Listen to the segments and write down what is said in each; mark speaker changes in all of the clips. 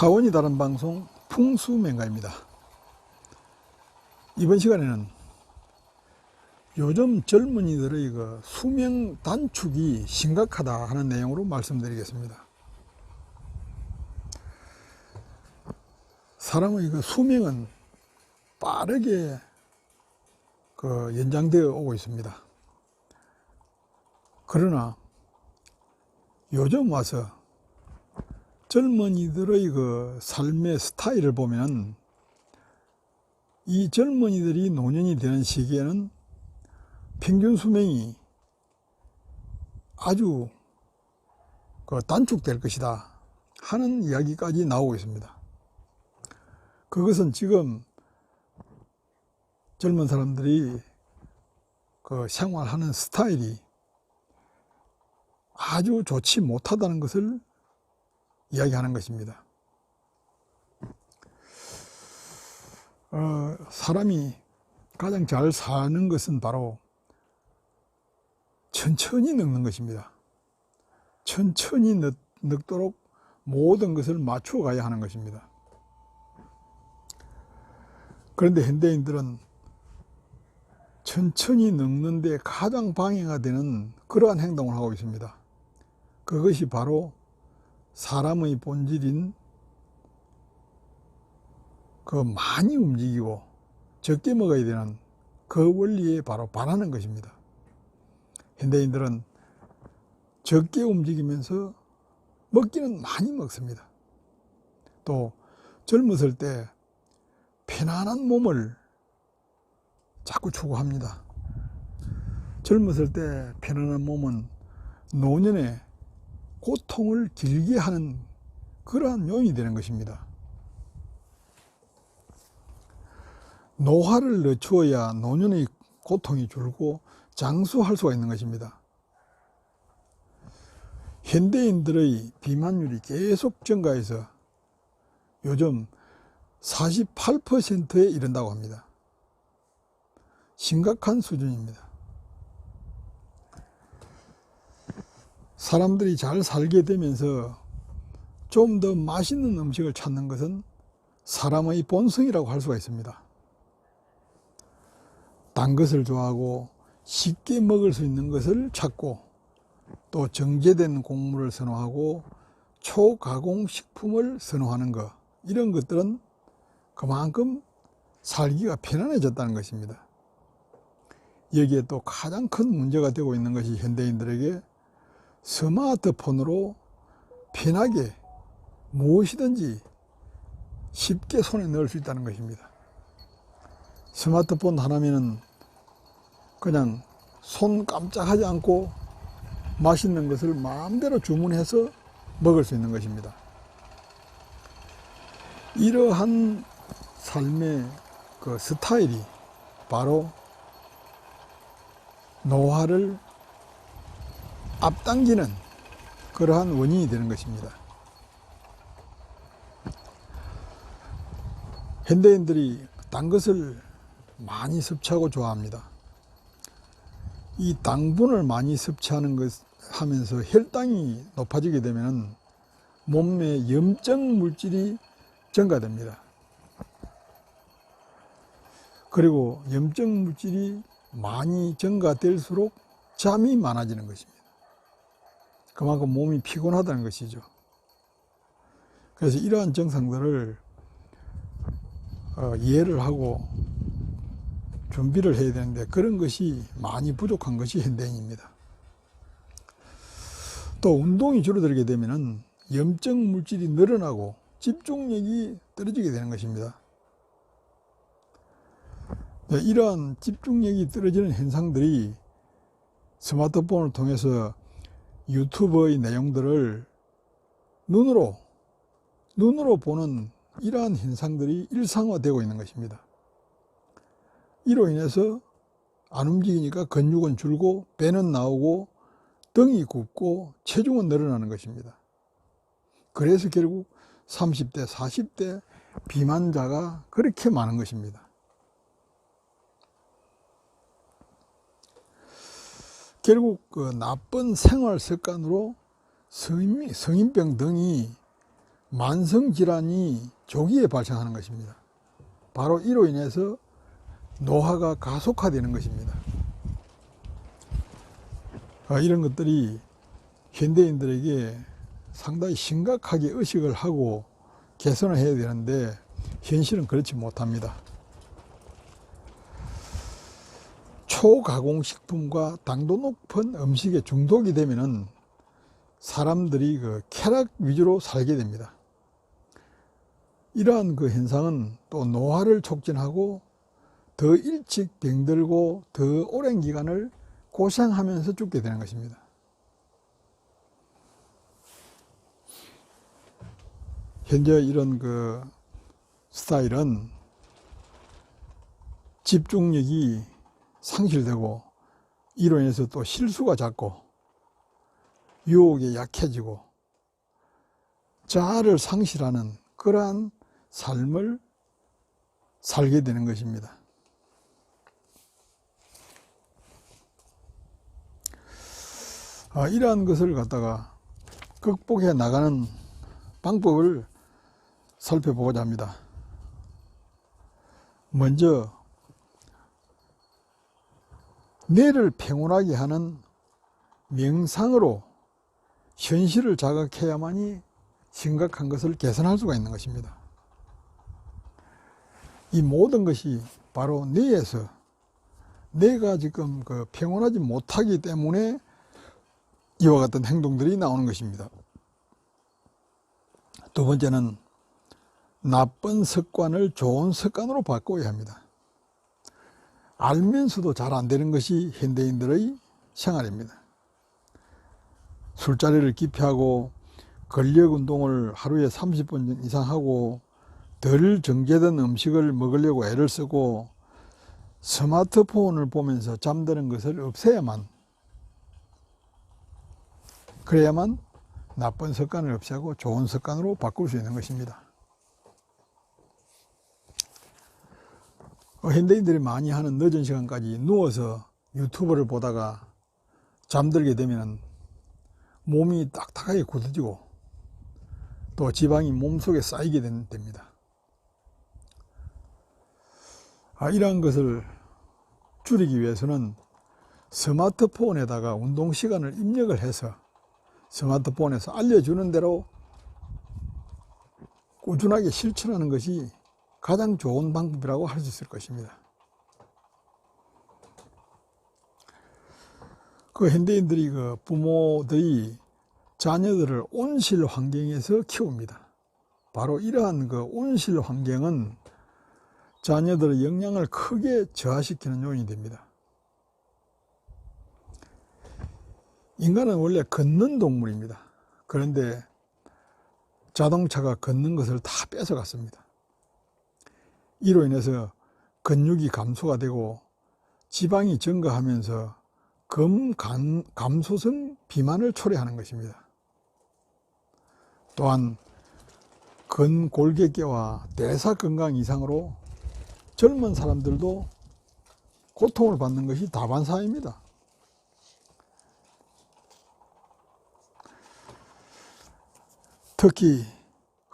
Speaker 1: 차원이 다른 방송 풍수맹가입니다. 이번 시간에는 요즘 젊은이들의 그 수명 단축이 심각하다 하는 내용으로 말씀드리겠습니다. 사람의 그 수명은 빠르게 그 연장되어 오고 있습니다. 그러나 요즘 와서 젊은이들의 그 삶의 스타일을 보면 이 젊은이들이 노년이 되는 시기에는 평균 수명이 아주 그 단축될 것이다 하는 이야기까지 나오고 있습니다. 그것은 지금 젊은 사람들이 그 생활하는 스타일이 아주 좋지 못하다는 것을 이야기하는 것입니다. 어, 사람이 가장 잘 사는 것은 바로 천천히 늙는 것입니다. 천천히 늙, 늙도록 모든 것을 맞추어 가야 하는 것입니다. 그런데 현대인들은 천천히 늙는데 가장 방해가 되는 그러한 행동을 하고 있습니다. 그것이 바로 사람의 본질인 그 많이 움직이고 적게 먹어야 되는 그 원리에 바로 반하는 것입니다. 현대인들은 적게 움직이면서 먹기는 많이 먹습니다. 또 젊었을 때 편안한 몸을 자꾸 추구합니다. 젊었을 때 편안한 몸은 노년에 고통을 길게 하는 그러한 요인이 되는 것입니다. 노화를 늦추어야 노년의 고통이 줄고 장수할 수가 있는 것입니다. 현대인들의 비만율이 계속 증가해서 요즘 48%에 이른다고 합니다. 심각한 수준입니다. 사람들이 잘 살게 되면서 좀 더 맛있는 음식을 찾는 것은 사람의 본성이라고 할 수가 있습니다. 단 것을 좋아하고 쉽게 먹을 수 있는 것을 찾고 또 정제된 곡물을 선호하고 초가공 식품을 선호하는 것 이런 것들은 그만큼 살기가 편안해졌다는 것입니다. 여기에 또 가장 큰 문제가 되고 있는 것이 현대인들에게 스마트폰으로 편하게 무엇이든지 쉽게 손에 넣을 수 있다는 것입니다. 스마트폰 하나면은 그냥 손 깜짝하지 않고 맛있는 것을 마음대로 주문해서 먹을 수 있는 것입니다. 이러한 삶의 그 스타일이 바로 노화를 앞당기는 그러한 원인이 되는 것입니다. 현대인들이 단 것을 많이 섭취하고 좋아합니다. 이 당분을 많이 섭취하는 것 하면서 혈당이 높아지게 되면 몸에 염증 물질이 증가됩니다. 그리고 염증 물질이 많이 증가될수록 잠이 많아지는 것입니다. 그만큼 몸이 피곤하다는 것이죠. 그래서 이러한 증상들을 어, 이해를 하고 준비를 해야 되는데 그런 것이 많이 부족한 것이 현대인입니다. 또 운동이 줄어들게 되면 염증 물질이 늘어나고 집중력이 떨어지게 되는 것입니다. 네, 이러한 집중력이 떨어지는 현상들이 스마트폰을 통해서 유튜브의 내용들을 눈으로 눈으로 보는 이러한 현상들이 일상화되고 있는 것입니다. 이로 인해서 안 움직이니까 근육은 줄고 배는 나오고 등이 굽고 체중은 늘어나는 것입니다. 그래서 결국 30대, 40대 비만자가 그렇게 많은 것입니다. 결국 그 나쁜 생활 습관으로 성인, 성인병 등이 만성 질환이 조기에 발생하는 것입니다. 바로 이로 인해서 노화가 가속화되는 것입니다. 아, 이런 것들이 현대인들에게 상당히 심각하게 의식을 하고 개선을 해야 되는데 현실은 그렇지 못합니다. 초가공식품과 당도 높은 음식에 중독이 되면은 사람들이 그 쾌락 위주로 살게 됩니다. 이러한 그 현상은 또 노화를 촉진하고 더 일찍 병들고 더 오랜 기간을 고생하면서 죽게 되는 것입니다. 현재 이런 그 스타일은 집중력이 상실되고 이로 인해서 또 실수가 잦고 유혹에 약해지고 자아를 상실하는 그러한 삶을 살게 되는 것입니다. 아, 이러한 것을 갖다가 극복해 나가는 방법을 살펴보고자 합니다. 먼저 뇌를 평온하게 하는 명상으로 현실을 자각해야만이 심각한 것을 개선할 수가 있는 것입니다. 이 모든 것이 바로 뇌에서 뇌가 지금 그 평온하지 못하기 때문에 이와 같은 행동들이 나오는 것입니다. 두 번째는 나쁜 습관을 좋은 습관으로 바꿔야 합니다. 알면서도 잘 안 되는 것이 현대인들의 생활입니다. 술자리를 기피하고 근력 운동을 하루에 30분 이상 하고 덜 정제된 음식을 먹으려고 애를 쓰고 스마트폰을 보면서 잠드는 것을 없애야만 그래야만 나쁜 습관을 없애고 좋은 습관으로 바꿀 수 있는 것입니다. 현대인들이 많이 하는 늦은 시간까지 누워서 유튜브를 보다가 잠들게 되면 몸이 딱딱하게 굳어지고 또 지방이 몸속에 쌓이게 됩니다. 아, 이러한 것을 줄이기 위해서는 스마트폰에다가 운동 시간을 입력을 해서 스마트폰에서 알려주는 대로 꾸준하게 실천하는 것이 가장 좋은 방법이라고 할 수 있을 것입니다. 그 현대인들이 그 부모들이 자녀들을 온실 환경에서 키웁니다. 바로 이러한 그 온실 환경은 자녀들의 영향을 크게 저하시키는 요인이 됩니다. 인간은 원래 걷는 동물입니다. 그런데 자동차가 걷는 것을 다 뺏어갔습니다. 이로 인해서 근육이 감소가 되고 지방이 증가하면서 금 감, 감소성 비만을 초래하는 것입니다. 또한 근골격계와 대사 건강 이상으로 젊은 사람들도 고통을 받는 것이 다반사입니다. 특히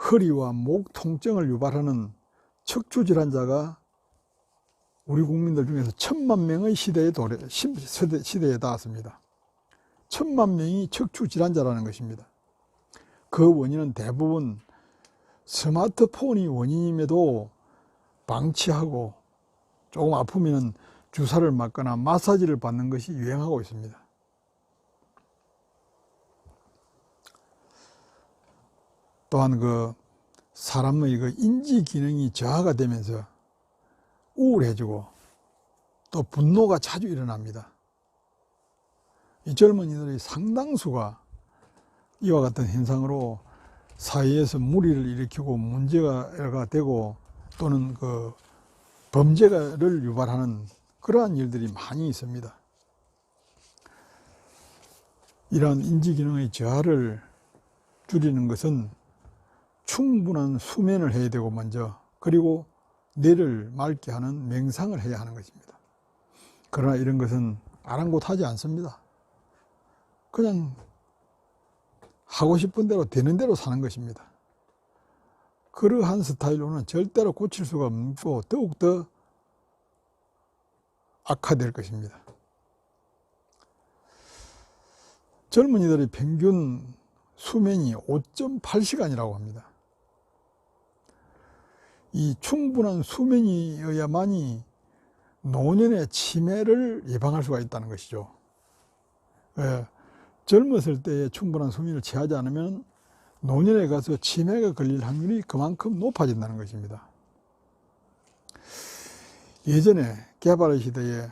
Speaker 1: 허리와 목 통증을 유발하는 척추 질환자가 우리 국민들 중에서 천만 명의 시대에 도래, 시대에 닿았습니다. 천만 명이 척추 질환자라는 것입니다. 그 원인은 대부분 스마트폰이 원인임에도 방치하고 조금 아프면 주사를 맞거나 마사지를 받는 것이 유행하고 있습니다. 또한 그 사람의 그 인지 기능이 저하가 되면서 우울해지고 또 분노가 자주 일어납니다. 이 젊은이들의 상당수가 이와 같은 현상으로 사회에서 무리를 일으키고 문제가 되고 또는 그 범죄를 유발하는 그러한 일들이 많이 있습니다. 이러한 인지기능의 저하를 줄이는 것은 충분한 수면을 해야 되고 먼저 그리고 뇌를 맑게 하는 명상을 해야 하는 것입니다. 그러나 이런 것은 아랑곳하지 않습니다. 그냥 하고 싶은 대로 되는 대로 사는 것입니다. 그러한 스타일로는 절대로 고칠 수가 없고 더욱더 악화될 것입니다. 젊은이들의 평균 수명이 5.8시간이라고 합니다. 이 충분한 수면이어야만이 노년의 치매를 예방할 수가 있다는 것이죠. 예, 젊었을 때에 충분한 수면을 취하지 않으면 노년에 가서 치매가 걸릴 확률이 그만큼 높아진다는 것입니다. 예전에 개발의 시대에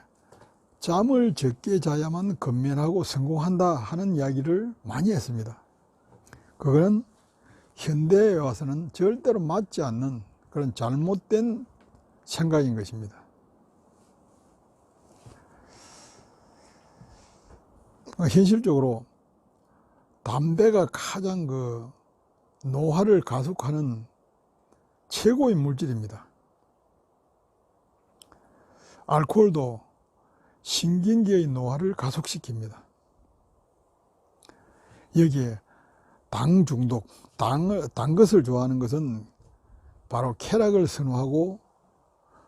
Speaker 1: 잠을 적게 자야만 건면하고 성공한다 하는 이야기를 많이 했습니다. 그거는 현대에 와서는 절대로 맞지 않는 그런 잘못된 생각인 것입니다. 현실적으로 담배가 가장 그 노화를 가속하는 최고의 물질입니다. 알코올도 신경계의 노화를 가속시킵니다. 여기에 당 중독, 당을, 단 것을 좋아하는 것은 바로 쾌락을 선호하고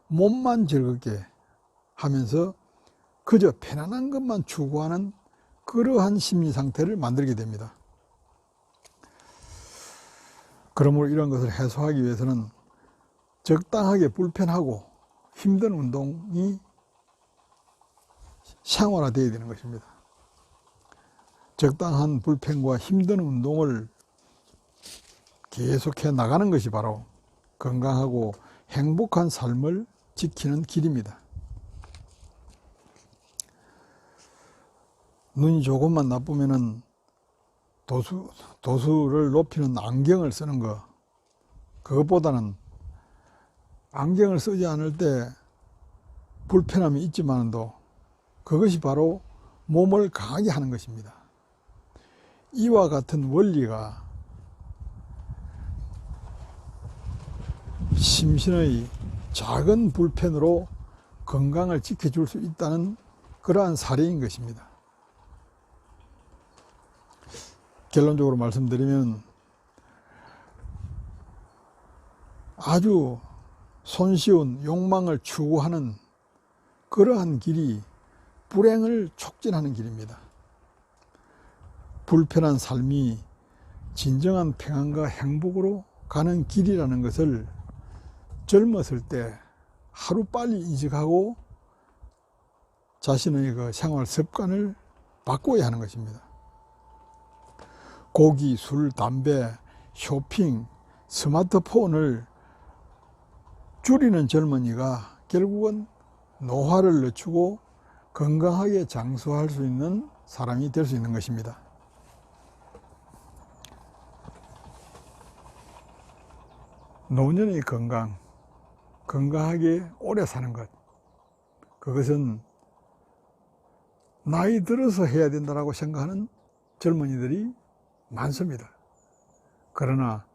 Speaker 1: 몸만 즐겁게 하면서 그저 편안한 것만 추구하는 그러한 심리 상태를 만들게 됩니다. 그러므로 이런 것을 해소하기 위해서는 적당하게 불편하고 힘든 운동이 생활화되어야 되는 것입니다. 적당한 불편과 힘든 운동을 계속해 나가는 것이 바로 건강하고 행복한 삶을 지키는 길입니다. 눈이 조금만 나쁘면은 도수, 도수를 높이는 안경을 쓰는 거, 그것보다는 안경을 쓰지 않을 때 불편함이 있지만도 그것이 바로 몸을 강하게 하는 것입니다. 이와 같은 원리가 심신의 작은 불편으로 건강을 지켜줄 수 있다는 그러한 사례인 것입니다. 결론적으로 말씀드리면 아주 손쉬운 욕망을 추구하는 그러한 길이 불행을 촉진하는 길입니다. 불편한 삶이 진정한 평안과 행복으로 가는 길이라는 것을 젊었을 때 하루 빨리 인식하고 자신의 그 생활 습관을 바꿔야 하는 것입니다. 고기, 술, 담배, 쇼핑, 스마트폰을 줄이는 젊은이가 결국은 노화를 늦추고 건강하게 장수할 수 있는 사람이 될 수 있는 것입니다. 노년의 건강, 건강하게 오래 사는 것, 그것은 나이 들어서 해야 된다고 생각하는 젊은이들이 많습니다. 그러나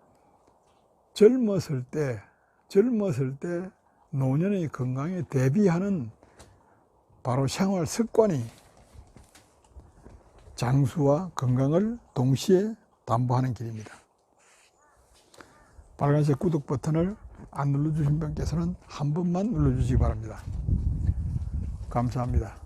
Speaker 1: 젊었을 때, 젊었을 때 노년의 건강에 대비하는 바로 생활 습관이 장수와 건강을 동시에 담보하는 길입니다. 빨간색 구독 버튼을 안 눌러주신 분께서는 한 번만 눌러주시기 바랍니다. 감사합니다.